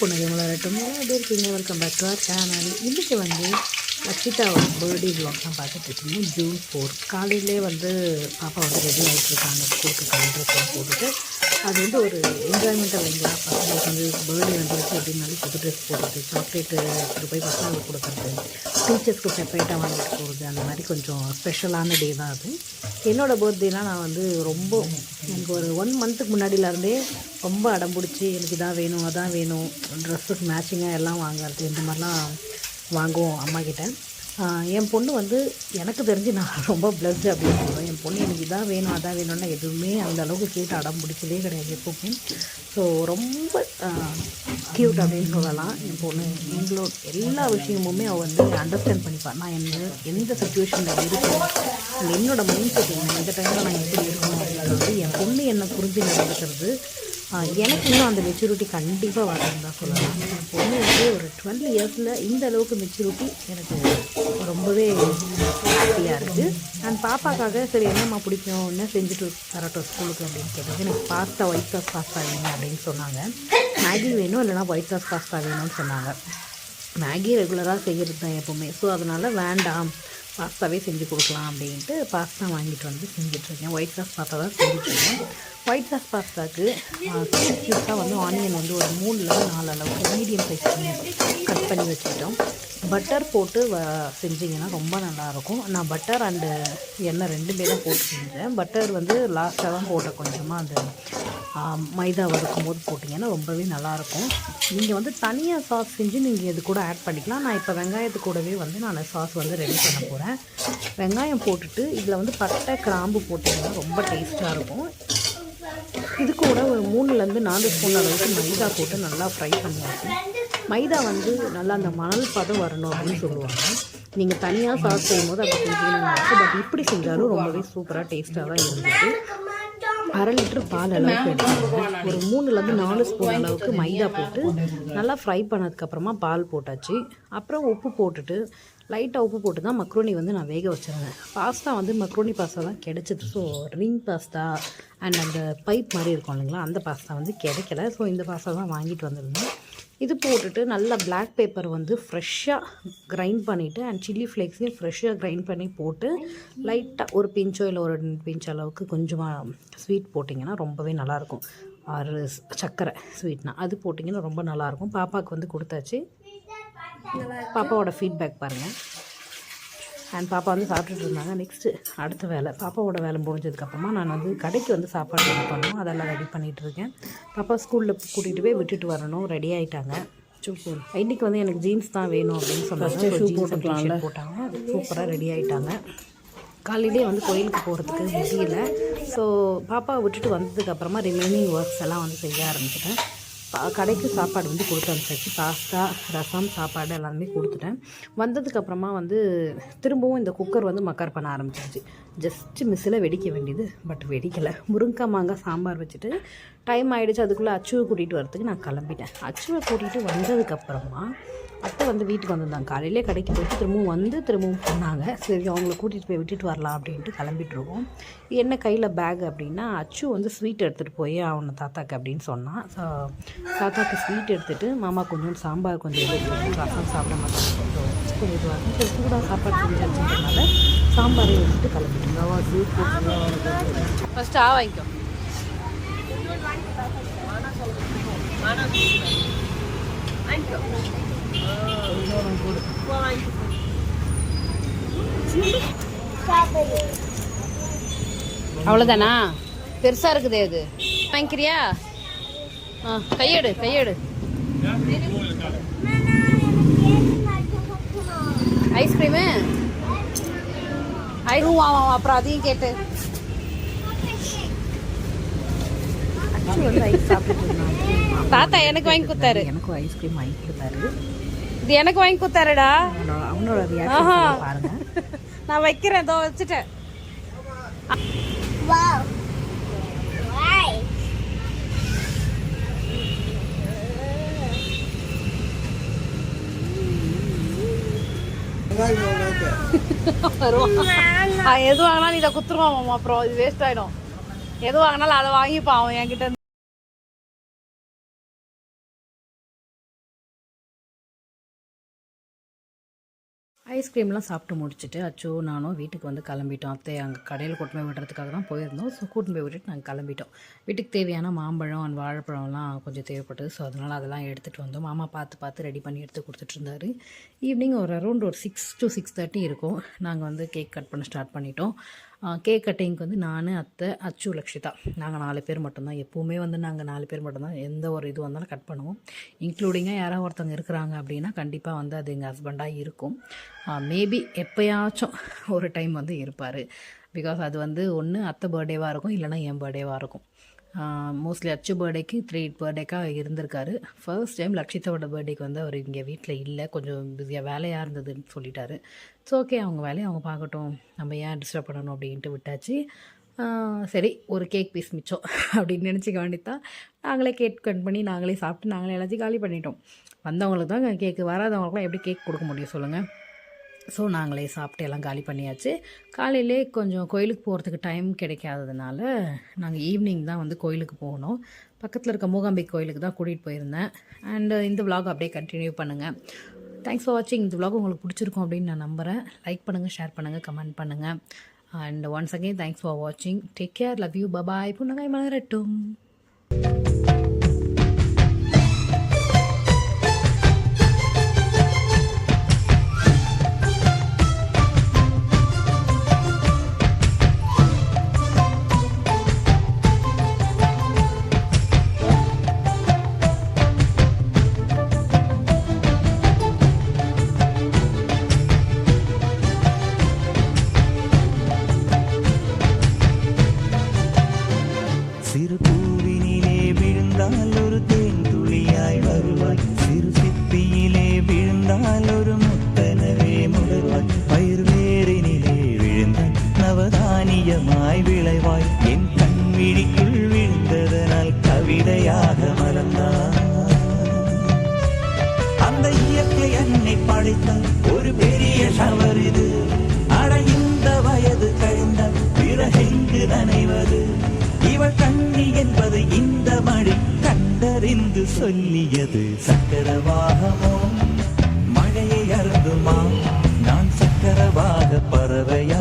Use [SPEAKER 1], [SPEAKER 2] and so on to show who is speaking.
[SPEAKER 1] புன்னகை மலரட்டும் எப்படி இருக்கீங்க. Welcome back to our channel இன்றைக்கி வந்து லக்ஷிதாவோட பர்த்டே vlog தான் பார்த்துட்டு இருக்கீங்க ஜூன் ஃபோர் காலையிலே வந்து பாப்பா வந்து ரெடி ஆகிட்டு இருக்காங்க. ஸ்கூலுக்கு கலர் போட்டுட்டு அது வந்து ஒரு என்ஜாய்மெண்ட்டாக இல்லைங்களா? பசங்களுக்கு வந்து பர்த்டே வந்துருச்சு அப்படின்னாலே புது ட்ரெஸ் போடுறது சாக்லேட்டு எடுத்துகிட்டு போய் பசங்களுக்கு கொடுக்குறது டீச்சர்ஸ்க்கு செப்பரேட்டாக வாங்கிட்டு போகிறது அந்த மாதிரி கொஞ்சம் ஸ்பெஷலான டே தான் அது. என்னோடய பர்த்டேலாம் நான் வந்து ரொம்ப எனக்கு ஒரு ஒன் மந்த்துக்கு முன்னாடியிலேருந்தே ரொம்ப அடம் பிடிச்சி எனக்கு இதான் வேணும் அதான் வேணும் ட்ரெஸ்ஸுக்கு மேட்சிங்காக எல்லாம் வாங்குறது இந்த மாதிரிலாம் வாங்குவோம் அம்மா கிட்டே என் பொண்ணு வந்து எனக்கு தெரிஞ்சு நான் ரொம்ப பிளஸ்டு அப்படின்னு சொல்லுவேன் என் பொண்ணு எனக்கு இதான் வேணும் அதான் வேணும்னா எதுவுமே அந்த அளவுக்கு கேட்டு அடம் பிடிச்சதே கிடையாது எப்பவுமே. ஸோ ரொம்ப க்யூட் அப்படின்னு சொல்லலாம். என் பொண்ணு எங்களோட எல்லா விஷயமுமே அவள் வந்து அண்டர்ஸ்டாண்ட் பண்ணிப்பாள் நான் என்ன எந்த சுச்சுவேஷனில் இருக்கேன் என்னோடய மைண்ட் செட் என்ன இந்த டைமில் நான் எப்படி இருக்கணும் அப்படின்றது என் பொண்ணு என்னை புரிஞ்சு நடந்துக்கிறது எனக்கு இன்னும் அந்த மெச்சூரிட்டி கண்டிப்பாக வரணும் தான் சொல்லலாம் என் பொண்ணு வந்து ஒரு டுவெல் இயர்ஸில் இந்த அளவுக்கு மெச்சூரிட்டி எனக்கு ரொம்பவே ஹாப்பியாக இருக்குது அண்ட் பாப்பாக்காக சரி என்னம்மா பிடிக்கும்? என்ன செஞ்சுட்டு தரட்டும் ஸ்கூலுக்கு? அப்படின்னு கேட்டது எனக்கு பாஸ்தா ஒயிட் சாஸ் பாஸ்தா வேணும் அப்படின்னு சொன்னாங்க. மேகி வேணும் இல்லைனா ஒயிட் சாஸ் பாஸ்தா வேணும்னு சொன்னாங்க. மேகி ரெகுலராக செய்கிறது தான் எப்போவுமே. ஸோ அதனால் வேண்டாம் பாஸ்தாவே செஞ்சு கொடுக்கலாம் அப்படின்ட்டு பாஸ்தா வாங்கிட்டு வந்து செஞ்சிட்ருக்கேன் ஒயிட் சாஸ் பாஸ்தா தான் செஞ்சுட்ருக்கேன் ஒயிட் சாஸ் பாஸ்தாக்கு க்யூட்டாக வந்து ஆனியன் வந்து ஒரு மூணுலேருந்து நாலு அளவுக்கு மீடியம் சைஸ் கட் பண்ணி வச்சுட்டோம் பட்டர் போட்டு வ செஞ்சிங்கன்னா ரொம்ப நல்லாயிருக்கும். நான் பட்டர் அண்டு எண்ணெய் ரெண்டுமே தான் போட்டு செஞ்சேன். பட்டர் வந்து லாஸ்ட்டாக தான் போட்டேன். கொஞ்சமாக அந்த மைதா வறுக்கும் போது போட்டிங்கன்னா ரொம்பவே நல்லாயிருக்கும். நீங்கள் வந்து தனியாக சாஸ் செஞ்சு நீங்கள் இது கூட ஆட் பண்ணிக்கலாம். நான் இப்போ வெங்காயத்து கூடவே வந்து நான் சாஸ் வந்து ரெடி பண்ண போகிறேன் வெங்காயம் போட்டுட்டு இதில் வந்து பட்டை கிராம்பு போட்டிங்கன்னா ரொம்ப டேஸ்ட்டாக இருக்கும். இது கூட ஒரு மூணுலேருந்து நாலு ஸ்பூன் அளவுக்கு மைதா போட்டு நல்லா ஃப்ரை பண்ணுவாங்க மைதா வந்து நல்லா அந்த மணல் பதம் வரணும் அப்படின்னு சொல்லுவாங்க. நீங்கள் தனியாக சாஸ் செய்யும்போது அப்படி செஞ்சீங்கன்னா பட் இப்படி செஞ்சாலும் ரொம்பவே சூப்பராக டேஸ்ட்டாக தான் இருந்துச்சு அரை லிட்டர் பால் அளவுக்கு எடுத்துக்கோங்க. ஒரு மூணுலேருந்து நாலு ஸ்பூன் அளவுக்கு மைதா போட்டு நல்லா ஃப்ரை பண்ணதுக்கப்புறமா பால் போட்டாச்சு. அப்புறம் உப்பு போட்டுட்டு லைட்டாக உப்பு போட்டு தான் மக்ரோனி வந்து நான் வேக வச்சிருந்தேன். பாஸ்தா வந்து மக்ரோனி பாஸ்தா தான் கிடைச்சிது. ஸோ ரிங் பாஸ்தா அண்ட் அந்த பைப் மாதிரி இருக்கும் இல்லைங்களா அந்த பாஸ்தா வந்து கிடைக்கல. ஸோ இந்த பாஸ்தா தான் வாங்கிட்டு வந்திருந்தேன். இது போட்டுட்டு நல்லா பிளாக் பேப்பர் வந்து ஃப்ரெஷ்ஷாக கிரைண்ட் பண்ணிவிட்டு அண்ட் சில்லி ஃப்ளேக்ஸையும் ஃப்ரெஷ்ஷாக கிரைண்ட் பண்ணி போட்டு லைட்டாக ஒரு பிஞ்சோ இல்லை ஒரு ரெண்டு பிஞ்ச் அளவுக்கு கொஞ்சமாக ஸ்வீட் போட்டிங்கன்னா ரொம்பவே நல்லாயிருக்கும். ஆறு சர்க்கரை ஸ்வீட்னா அது போட்டிங்கன்னா ரொம்ப நல்லாயிருக்கும். பாப்பாவுக்கு வந்து கொடுத்தாச்சு. பாப்பாவோட ஃபீட்பேக் பாருங்கள் அண்ட் பாப்பா வந்து சாப்பிட்டுட்டு இருந்தாங்க. நெக்ஸ்ட்டு அடுத்த வேலை. பாப்பாவோட வேலை முடிஞ்சதுக்கப்புறமா நான் வந்து கடைக்கு வந்து சாப்பாடு ரெடி பண்ணணும். அதெல்லாம் ரெடி பண்ணிகிட்டு இருக்கேன். பாப்பா ஸ்கூலில் கூட்டிகிட்டு போய் விட்டுட்டு வரணும். ரெடி ஆகிட்டாங்க இன்னைக்கு வந்து எனக்கு ஜீன்ஸ் தான் வேணும் அப்படின்னு சொன்னாங்க. ஷூ போட்டுக்கலாம்ல. போட்டாங்க. சூப்பராக ரெடி ஆகிட்டாங்க காலையிலே வந்து கோயிலுக்கு போகிறதுக்கு முடியல. ஸோ பாப்பா விட்டுட்டு வந்ததுக்கப்புறமா ரிமைனிங் ஒர்க்ஸ் எல்லாம் வந்து செய்ய ஆரம்பிச்சிட்டேன். கடைக்கு சாப்பாடு வந்து கொடுத்து அனுப்பிச்சாச்சு பாஸ்தா ரசம் சாப்பாடு எல்லாமே கொடுத்துட்டேன். வந்ததுக்கப்புறமா வந்து திரும்பவும் இந்த குக்கர் வந்து மக்கர் பண்ண ஆரம்பிச்சிருச்சு. ஜஸ்ட்டு மிஸ்ஸில் வெடிக்க வேண்டியது பட் வெடிக்கலை. முருங்கை மாங்காய் சாம்பார் வச்சுட்டு டைம் ஆகிடுச்சு அதுக்குள்ளே அச்சுவை கூட்டிகிட்டு வரதுக்கு நான் கிளம்பிட்டேன். அச்சுவை கூட்டிகிட்டு வந்ததுக்கப்புறமா அத்தை வந்து வீட்டுக்கு வந்திருந்தாங்க. காலையிலே கடைக்கு போயிட்டு திரும்பவும் வந்து திரும்பவும் போனாங்க. சரி அவங்கள கூட்டிகிட்டு போய் விட்டுட்டு வரலாம் அப்படின்ட்டு கிளம்பிட்டு இருக்கோம். என்ன கையில் பேக் அப்படின்னா அச்சு வந்து ஸ்வீட் எடுத்துகிட்டு போய் அவனை தாத்தாக்கு அப்படின்னு சொன்னான் ஸோ தாத்தாக்கு ஸ்வீட் எடுத்துகிட்டு மாமா கொஞ்சம் சாம்பார் கொஞ்சம் எடுத்து ரசம் சாப்பிட மாட்டாங்க. கொஞ்சம் கொஞ்சம் இதுவாக இருக்கும். சரி சூடாக சாப்பாடு செஞ்சு வச்சுருந்தனால சாம்பாரே எடுத்துட்டு கிளம்பிட்டு
[SPEAKER 2] ஃபர்ஸ்ட் ஆ வாங்கிக்கோ. அவ்வளோதானா பெருசா இருக்குதே அது வாங்கிக்கிறியா ஆ கையெடு கையெடு. ஐஸ்கிரீமு ஐஸ்கிரீம் ஆமாம் அப்புறம் அதையும் கேட்டு. தாத்தா எனக்கு வாங்கி கொடுத்தாரு.
[SPEAKER 1] எனக்கும் ஐஸ்கிரீம் வாங்கி கொடுத்தாரு.
[SPEAKER 2] இது எனக்கு வாங்கி கொடுத்தாருடா. ஆஹா. நான் வைக்கிறேன் இதோ வச்சுட்டேன். எது வாங்கினாலும் இதை குத்துருவான் அப்புறம் இது வேஸ்ட் ஆயிடும். எது வாங்கினாலும் அதை வாங்கிப்பான் என்கிட்ட
[SPEAKER 1] ஐஸ்கிரீம்லாம் சாப்பிட்டு முடிச்சுட்டு அச்சோ நானும் வீட்டுக்கு வந்து கிளம்பிட்டோம். அத்தை அங்கே கடையில் கூட்டு போய் விடுறதுக்காக தான் போயிருந்தோம். ஸோ கூட்டின்னு போய் விட்டுட்டு நாங்கள் கிளம்பிட்டோம். வீட்டுக்கு தேவையான மாம்பழம் அண்ட் வாழைப்பழம்லாம் கொஞ்சம் தேவைப்பட்டது. ஸோ அதனால் அதெல்லாம் எடுத்துகிட்டு வந்தோம். மாமா பார்த்து பார்த்து ரெடி பண்ணி எடுத்து கொடுத்துட்டு இருந்தார். ஈவினிங் ஒரு அரௌண்ட் ஒரு சிக்ஸ் டு சிக்ஸ் தேர்ட்டி இருக்கும். நாங்கள் வந்து கேக் கட் பண்ண ஸ்டார்ட் பண்ணிட்டோம். கேக் கட்டிங்க்கு வந்து நான் அத்தை அச்சு லக்ஷிதா. நாங்கள் நாலு பேர் மட்டும்தான். எப்போவுமே வந்து நாங்கள் நாலு பேர் மட்டும்தான். எந்த ஒரு இது வந்தாலும் கட் பண்ணுவோம். இன்க்ளூடிங்காக யாராவது ஒருத்தவங்க இருக்கிறாங்க அப்படின்னா கண்டிப்பாக வந்து அது எங்கள் ஹஸ்பண்டாக இருக்கும். மேபி எப்போயாச்சும் ஒரு டைம் வந்து இருப்பார். பிகாஸ் அது வந்து ஒன்று அத்தை பர்த்டேவாக இருக்கும். இல்லைனா என் பர்த்டேவாக இருக்கும். மோஸ்ட்லி அச்சு பர்த்டேக்கு த்ரீ பர்த்டேக்காக இருந்திருக்காரு. ஃபர்ஸ்ட் டைம் லக்ஷிதாவோட பர்த்டேக்கு வந்து அவர் இங்கே வீட்டில் இல்லை. கொஞ்சம் பிஸியாக வேலையாக இருந்ததுன்னு சொல்லிட்டாரு. ஸோ ஓகே அவங்க வேலையை அவங்க பார்க்கட்டும். நம்ம ஏன் டிஸ்டர்ப் பண்ணணும் அப்படின்ட்டு விட்டாச்சு. சரி ஒரு கேக் பீஸ் மிச்சம் அப்படின்னு நினச்சிக்க வேண்டித்தான் நாங்களே கேக் கட் பண்ணி நாங்களே சாப்பிட்டு நாங்களே எல்லாத்தையும் காலி பண்ணிட்டோம். வந்தவங்களுக்கு தான் கேக்கு வராதவங்களுக்குலாம் எப்படி கேக் கொடுக்க முடியும் சொல்லுங்கள் ஸோ நாங்களே சாப்பிட்டு எல்லாம் காலி பண்ணியாச்சு. காலையிலே கொஞ்சம் கோயிலுக்கு போகிறதுக்கு டைம் கிடைக்காததுனால நாங்கள் ஈவினிங் தான் வந்து கோயிலுக்கு போனோம். பக்கத்தில் இருக்க மூகாம்பி கோயிலுக்கு தான் கூட்டிகிட்டு போயிருந்தேன். அண்டு இந்த விலாக் அப்படியே கண்டினியூ பண்ணுங்கள் தேங்க்ஸ் ஃபார் வாட்சிங் இந்த விலாக் உங்களுக்கு பிடிச்சிருக்கும் அப்படின்னு நான் நம்புகிறேன் லைக் பண்ணுங்கள் ஷேர் பண்ணுங்கள் கமெண்ட் பண்ணுங்கள் and once again thanks for வாட்சிங் take care love you bye bye புன்னகை மலரட்டும்.
[SPEAKER 3] சிறு பூவினிலே விழுந்தால் ஒரு தேன் துளியாய் வருவாய். சிறு சிப்பியிலே விழுந்தால் ஒரு முத்தனவே முதல்வாய் பயிர் வேறினிலே விழுந்தால் நவதானியமாய் விளைவாய். என் கண் விழிக்குள் விழுந்ததனால் கவிதையாய் நமக்கு சொல்லியது சக்கர வாகமோ மழையை அருந்துமா நான் சக்கரவாக பறவையா?